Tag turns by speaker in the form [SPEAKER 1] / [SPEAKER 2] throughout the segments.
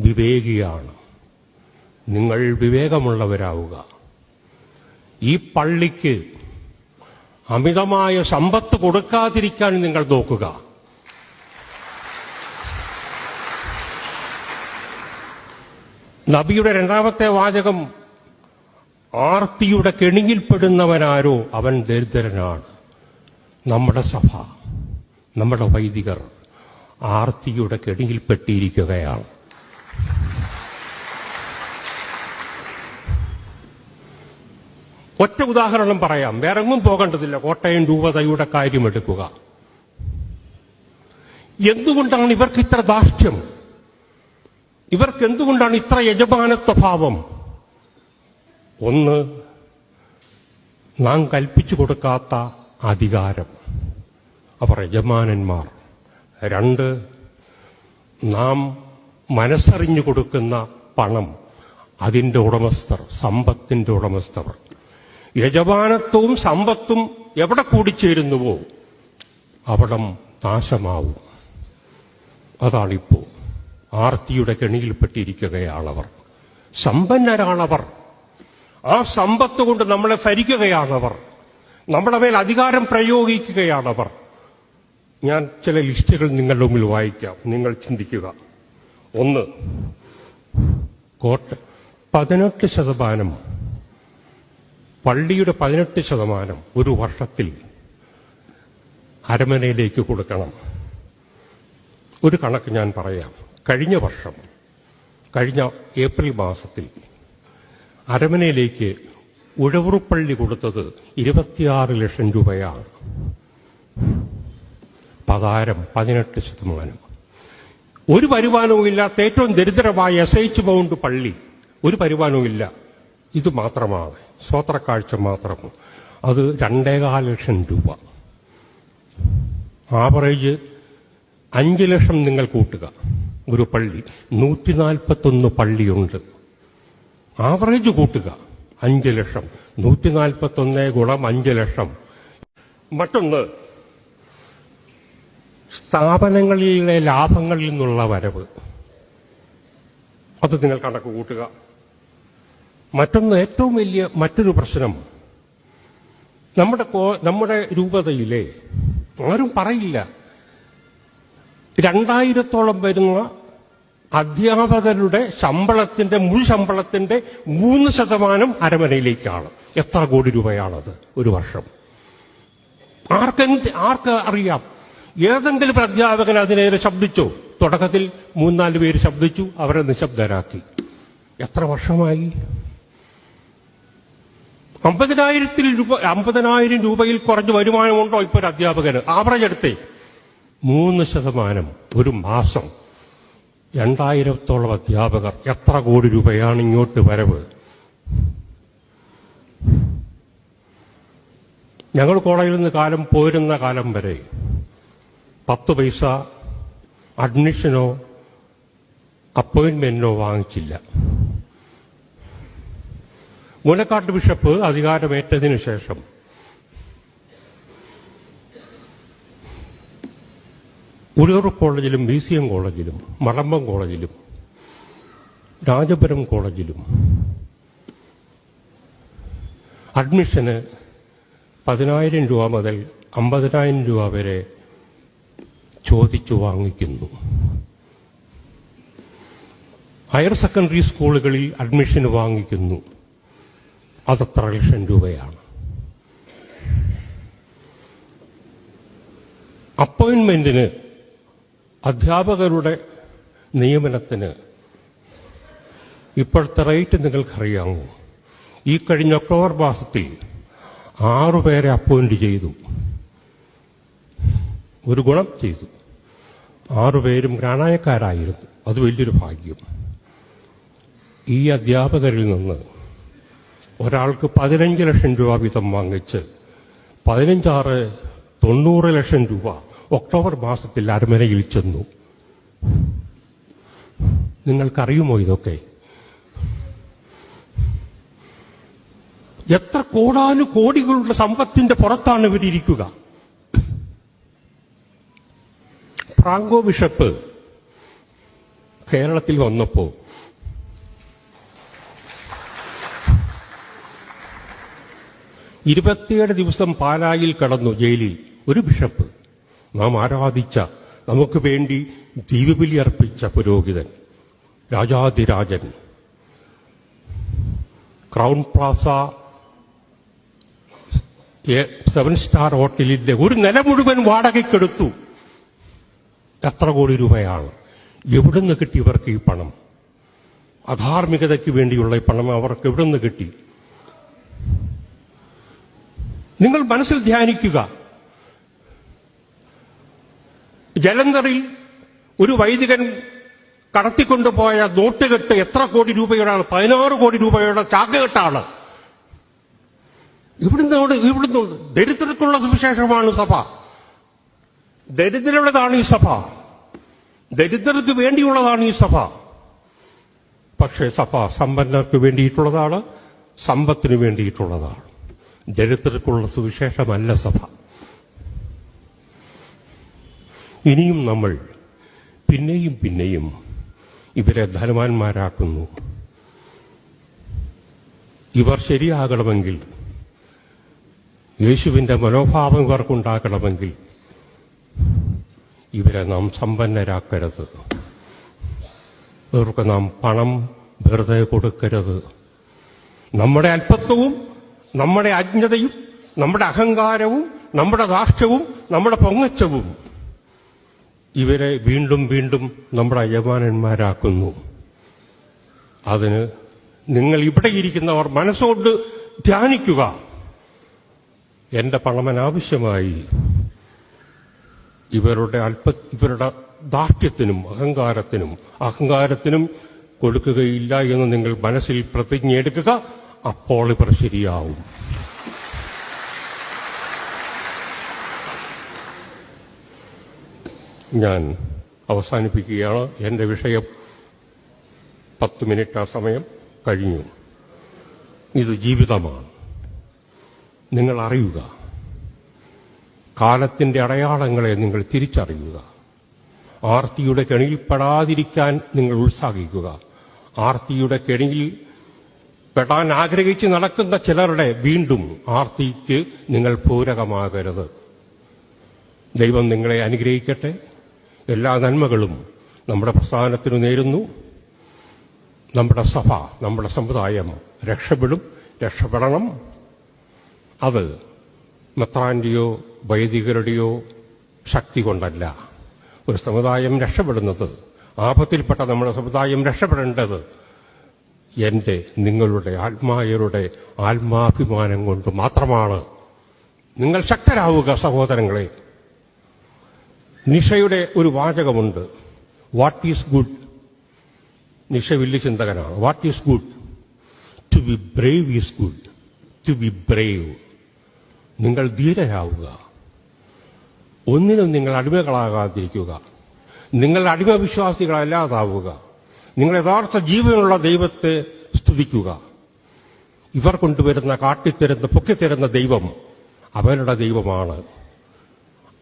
[SPEAKER 1] വിവേകിയാണ്. നിങ്ങൾ വിവേകമുള്ളവരാവുക. ഈ പള്ളിക്ക് അമിതമായ സമ്പത്ത് കൊടുക്കാതിരിക്കാൻ നിങ്ങൾ നോക്കുക. നബിയുടെ രണ്ടാമത്തെ വാചകം ആർത്തിയുടെ കെണിയിൽപ്പെടുന്നവനാരോ അവൻ ദരിദ്രനാണ്. നമ്മുടെ സഭ നമ്മുടെ വൈദികർ ആർത്തിയുടെ കെണിയിൽപ്പെട്ടിരിക്കുകയാണ് ഒറ്റ ഉദാഹരണം പറയാം. വേറെങ്ങും പോകേണ്ടതില്ല. കോട്ടയം രൂപതയുടെ കാര്യമെടുക്കുക എന്തുകൊണ്ടാണ് ഇവർക്ക് ഇത്ര ദാർഢ്യം? ഇവർക്ക് എന്തുകൊണ്ടാണ് ഇത്ര യജമാനത്വ ഭാവം ഒന്ന് നാം കൽപ്പിച്ചു കൊടുക്കാത്ത അധികാരം. അവർ യജമാനന്മാർ. രണ്ട് നാം മനസ്സറിഞ്ഞു കൊടുക്കുന്ന പണം അതിന്റെ ഉടമസ്ഥർ സമ്പത്തിന്റെ ഉടമസ്ഥർ. യജമാനത്വവും സമ്പത്തും എവിടെ കൂടിച്ചേരുന്നുവോ അവിടം നാശമാവും. അതാണിപ്പോ ആർത്തിയുടെ കെണിയിൽപ്പെട്ടിരിക്കുകയാണവർ. സമ്പന്നരാണവർ. ആ സമ്പത്ത് കൊണ്ട് നമ്മളെ ഭരിക്കുകയാണവർ. നമ്മുടെ മേൽ അധികാരം പ്രയോഗിക്കുകയാണവർ. ഞാൻ ചില ലിസ്റ്റുകൾ നിങ്ങളുടെ മുമ്പിൽ വായിക്കാം. നിങ്ങൾ ചിന്തിക്കുക. ഒന്ന്. കോട്ട. പതിനെട്ട് ശതമാനം. പള്ളിയുടെ പതിനെട്ട് ശതമാനം ഒരു വർഷത്തിൽ അരമനയിലേക്ക് കൊടുക്കണം. ഒരു കണക്ക് ഞാൻ പറയാം. കഴിഞ്ഞ വർഷം കഴിഞ്ഞ ഏപ്രിൽ മാസത്തിൽ അരമനയിലേക്ക് ഉഴവുറുപ്പള്ളി കൊടുത്തത് ഇരുപത്തിയാറ് ലക്ഷം രൂപയാണ്. പതാരം പതിനെട്ട് ശതമാനം. ഒരു വരുമാനവും ഇല്ലാത്ത ഏറ്റവും ദരിദ്രമായ എസ് എച്ച് ബൗണ്ട് പള്ളി. ഒരു വരുമാനവും ഇല്ല ഇത് മാത്രമാണ്. സ്വോത്രക്കാഴ്ച മാത്രം. അത് രണ്ടേകാൽ ലക്ഷം രൂപ. ആവറേജ് അഞ്ച് ലക്ഷം നിങ്ങൾ കൂട്ടുക. ഒരു പള്ളി. നൂറ്റി നാൽപ്പത്തൊന്ന് പള്ളിയുണ്ട്. ആവറേജ് കൂട്ടുക. അഞ്ച് ലക്ഷം. നൂറ്റി നാൽപ്പത്തൊന്ന് ഗുണം അഞ്ച് ലക്ഷം. മറ്റൊന്ന് സ്ഥാപനങ്ങളിലെ ലാഭങ്ങളിൽ നിന്നുള്ള വരവ്. അത് നിങ്ങൾ കണക്ക് കൂട്ടുക. മറ്റൊന്ന് ഏറ്റവും വലിയ മറ്റൊരു പ്രശ്നം. നമ്മുടെ നമ്മുടെ രൂപതയിലെ ആരും പറയില്ല. രണ്ടായിരത്തോളം വരുന്ന അധ്യാപകരുടെ ശമ്പളത്തിന്റെ മുഴു ശമ്പളത്തിന്റെ മൂന്ന് ശതമാനം അരമനയിലേക്കാണ്. എത്ര കോടി രൂപയാണത് ഒരു വർഷം? ആർക്കെന്ത് ആർക്ക് അറിയാം? ഏതെങ്കിലും അധ്യാപകൻ അതിനേറെ ശബ്ദിച്ചോ. തുടക്കത്തിൽ മൂന്നാൽ പേര് ശബ്ദിച്ചു. അവരെ നിശബ്ദരാക്കി. എത്ര വർഷമായി? അമ്പതിനായിരത്തിൽ രൂപ അമ്പതിനായിരം രൂപയിൽ കുറഞ്ഞ വരുമാനമുണ്ടോ ഇപ്പൊ ഒരു അധ്യാപകന്? ആവറേജ് എടുത്തേ. മൂന്ന് ശതമാനം. ഒരു മാസം. രണ്ടായിരത്തോളം അധ്യാപകർ. എത്ര കോടി രൂപയാണ് ഇങ്ങോട്ട് വരവ്? ഞങ്ങൾ കോളേജിൽ നിന്ന് കാലം പോരുന്ന കാലം വരെ പത്ത് പൈസ അഡ്മിഷനോ അപ്പോയിൻമെന്റിനോ വാങ്ങിച്ചില്ല. മൂലക്കാട്ട് ബിഷപ്പ് അധികാരമേറ്റതിനു ശേഷം ഉരൂർ കോളേജിലും ബി സി എം കോളേജിലും മടമ്പം കോളേജിലും രാജപുരം കോളേജിലും അഡ്മിഷന് പതിനായിരം രൂപ മുതൽ അമ്പതിനായിരം രൂപ വരെ ചോദിച്ചു വാങ്ങിക്കുന്നു. ഹയർ സെക്കൻഡറി സ്കൂളുകളിൽ അഡ്മിഷൻ വാങ്ങിക്കുന്നു. അതത്ര ലക്ഷം രൂപയാണ്. അപ്പോയിൻമെന്റിന് അധ്യാപകരുടെ നിയമനത്തിന് ഇപ്പോഴത്തെ റേറ്റ് നിങ്ങൾക്കറിയാമോ? ഈ കഴിഞ്ഞ ഒക്ടോബർ മാസത്തിൽ ആറുപേരെ അപ്പോയിന്റ് ചെയ്തു. ഒരു ഗുണം ചെയ്തു. ആറുപേരും ഗ്രാണായക്കാരായിരുന്നു അത് വലിയൊരു ഭാഗ്യം. ഈ അധ്യാപകരിൽ നിന്ന് ഒരാൾക്ക് പതിനഞ്ച് ലക്ഷം രൂപ വീതം വാങ്ങിച്ച് പതിനഞ്ചാറ് തൊണ്ണൂറ് ലക്ഷം രൂപ ഒക്ടോബർ മാസത്തിൽ അരമനയിൽ ചെന്നു. നിങ്ങൾക്കറിയുമോ ഇതൊക്കെ? എത്ര കോടാനു കോടികളുടെ സമ്പത്തിന്റെ പുറത്താണ് ഇവരിയ്ക്കുക ഫ്രാങ്കോ ബിഷപ്പ് കേരളത്തിൽ വന്നപ്പോ. ഇരുപത്തിയേഴ് ദിവസം പാലായിൽ കടന്നു ജയിലിൽ ഒരു ബിഷപ്പ്. നാം ആരാധിച്ച നമുക്ക് വേണ്ടി ദീപബലി അർപ്പിച്ച പുരോഹിതൻ Rajathirajan. Crowne Plaza seven star ഹോട്ടലിന്റെ ഒരു നില മുഴുവൻ വാടകയ്ക്കെടുത്തു. എത്ര കോടി രൂപയാണ്? എവിടുന്ന് കിട്ടി ഇവർക്ക് ഈ പണം? അധാർമികതയ്ക്ക് വേണ്ടിയുള്ള ഈ പണം അവർക്ക് എവിടുന്ന് കിട്ടി? നിങ്ങൾ മനസ്സിൽ ധ്യാനിക്കുക. ജലന്ധറിൽ ഒരു വൈദികൻ കടത്തിക്കൊണ്ടുപോയ നോട്ടുകെട്ട് എത്ര കോടി രൂപയുടെ പതിനാറ് കോടി രൂപയുടെ ചാക്കുകെട്ടാണ്. ഇവിടുന്ന് ഇവിടുന്ന് ദരിദ്രർക്കുള്ള സുവിശേഷമാണ് സഭ. ദരിദ്രരുടേതാണ് ഈ സഭ. ദരിദ്രർക്ക് വേണ്ടിയുള്ളതാണ് ഈ സഭ. പക്ഷേ സഭ സമ്പന്നർക്ക് വേണ്ടിയിട്ടുള്ളതാണ് സമ്പത്തിന് വേണ്ടിയിട്ടുള്ളതാണ്. ദരിദ്രർക്കുള്ള സുവിശേഷമല്ല സഭ. ഇനിയും നമ്മൾ പിന്നെയും പിന്നെയും ഇവരെ ധനവാന്മാരാക്കുന്നു. ഇവർ ശരിയാകണമെങ്കിൽ യേശുവിന്റെ മനോഭാവം ഇവർക്കുണ്ടാക്കണമെങ്കിൽ ഇവരെ നാം സമ്പന്നരാക്കരുത്. ഇവർക്ക് നാം പണം വെറുതെ കൊടുക്കരുത്. നമ്മുടെ അല്പത്വവും നമ്മുടെ അജ്ഞതയും നമ്മുടെ അഹങ്കാരവും നമ്മുടെ ദാർഷ്ട്യവും നമ്മുടെ പൊങ്ങച്ചവും ഇവരെ വീണ്ടും വീണ്ടും നമ്മുടെ യജമാനന്മാരാക്കുന്നു. അതിന് നിങ്ങൾ ഇവിടെ ഇരിക്കുന്നവർ മനസ്സോട് ധ്യാനിക്കുക. എന്റെ പണം അനാവശ്യമായി ഇവരുടെ അല്പ ഇവരുടെ ദാർഢ്യത്തിനും അഹങ്കാരത്തിനും അഹങ്കാരത്തിനും കൊടുക്കുകയില്ല എന്ന് നിങ്ങൾ മനസ്സിൽ പ്രതിജ്ഞയെടുക്കുക അപ്പോൾ ഇവർ ശരിയാവും. ഞാൻ അവസാനിപ്പിക്കുകയാണ്. എന്റെ വിഷയം പത്ത് മിനിറ്റ് ആ സമയം കഴിഞ്ഞു. ഇത് ജീവിതമാണ്. നിങ്ങൾ അറിയുക. കാലത്തിന്റെ അടയാളങ്ങളെ നിങ്ങൾ തിരിച്ചറിയുക. ആർത്തിയുടെ കെണിയിൽപ്പെടാതിരിക്കാൻ നിങ്ങൾ ഉത്സാഹിക്കുക. ആർത്തിയുടെ കെണിയിൽ പെടാൻ ആഗ്രഹിച്ച് നടക്കുന്ന ചിലരുടെ വീണ്ടും ആർത്തിക്ക് നിങ്ങൾ പൂരകമാകരുത്. ദൈവം നിങ്ങളെ അനുഗ്രഹിക്കട്ടെ. എല്ലാ നന്മകളും നമ്മുടെ പ്രസ്ഥാനത്തിനു നേരുന്നു. നമ്മുടെ സഭ നമ്മുടെ സമുദായം രക്ഷപ്പെടും രക്ഷപ്പെടണം. അത് മെത്രാന്റെയോ വൈദികരുടെയോ ശക്തി കൊണ്ടല്ല. ഒരു സമുദായം രക്ഷപ്പെടുന്നത് ആപത്തിൽപ്പെട്ട നമ്മുടെ സമുദായം രക്ഷപ്പെടേണ്ടത് എന്റെ നിങ്ങളുടെ ആത്മായരുടെ ആത്മാഭിമാനം കൊണ്ട് മാത്രമാണ്. നിങ്ങൾ ശക്തരാവുക സഹോദരങ്ങളെ. നിഷയുടെ ഒരു വാചകമുണ്ട്. വാട്ട് ഈസ് ഗുഡ് നിഷ വലിയ ചിന്തകനാണ്. What is good to be brave is good to be brave നിങ്ങൾ ധീരരാവുക. ഒന്നിനും നിങ്ങൾ അടിമകളാകാതിരിക്കുക. നിങ്ങൾ അടിമവിശ്വാസികളല്ലാതാവുക. നിങ്ങൾ യഥാർത്ഥ ജീവനുള്ള ദൈവത്തെ സ്തുതിക്കുക. ഇവർ കൊണ്ടുവരുന്ന കാട്ടിത്തരുന്ന പൊക്കിത്തരുന്ന ദൈവം അവരുടെ ദൈവമാണ്.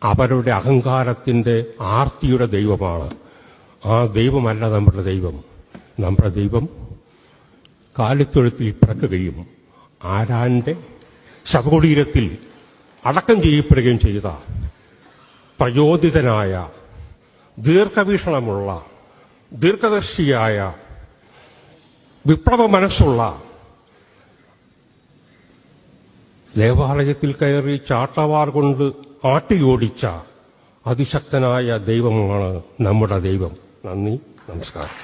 [SPEAKER 1] അവരുടെ അഹങ്കാരത്തിന്റെ ആർത്തിയുടെ ദൈവമാണ്. ആ ദൈവമല്ല നമ്മുടെ ദൈവം. നമ്മുടെ ദൈവം കാലിത്തൊഴുത്തിൽ പിറക്കുകയും ആരാന്റെ ശവകുടീരത്തിൽ അടക്കം ചെയ്യപ്പെടുകയും ചെയ്ത പ്രചോദിതനായ ദീർഘവീക്ഷണമുള്ള ദീർഘദർശിയായ വിപ്ലവ മനസ്സുള്ള ദേവാലയത്തിൽ കയറി ചാട്ടവാർ കൊണ്ട് ആട്ടിയോടിച്ച അതിശക്തനായ ദൈവമാണ് നമ്മുടെ ദൈവം. നന്ദി നമസ്കാരം.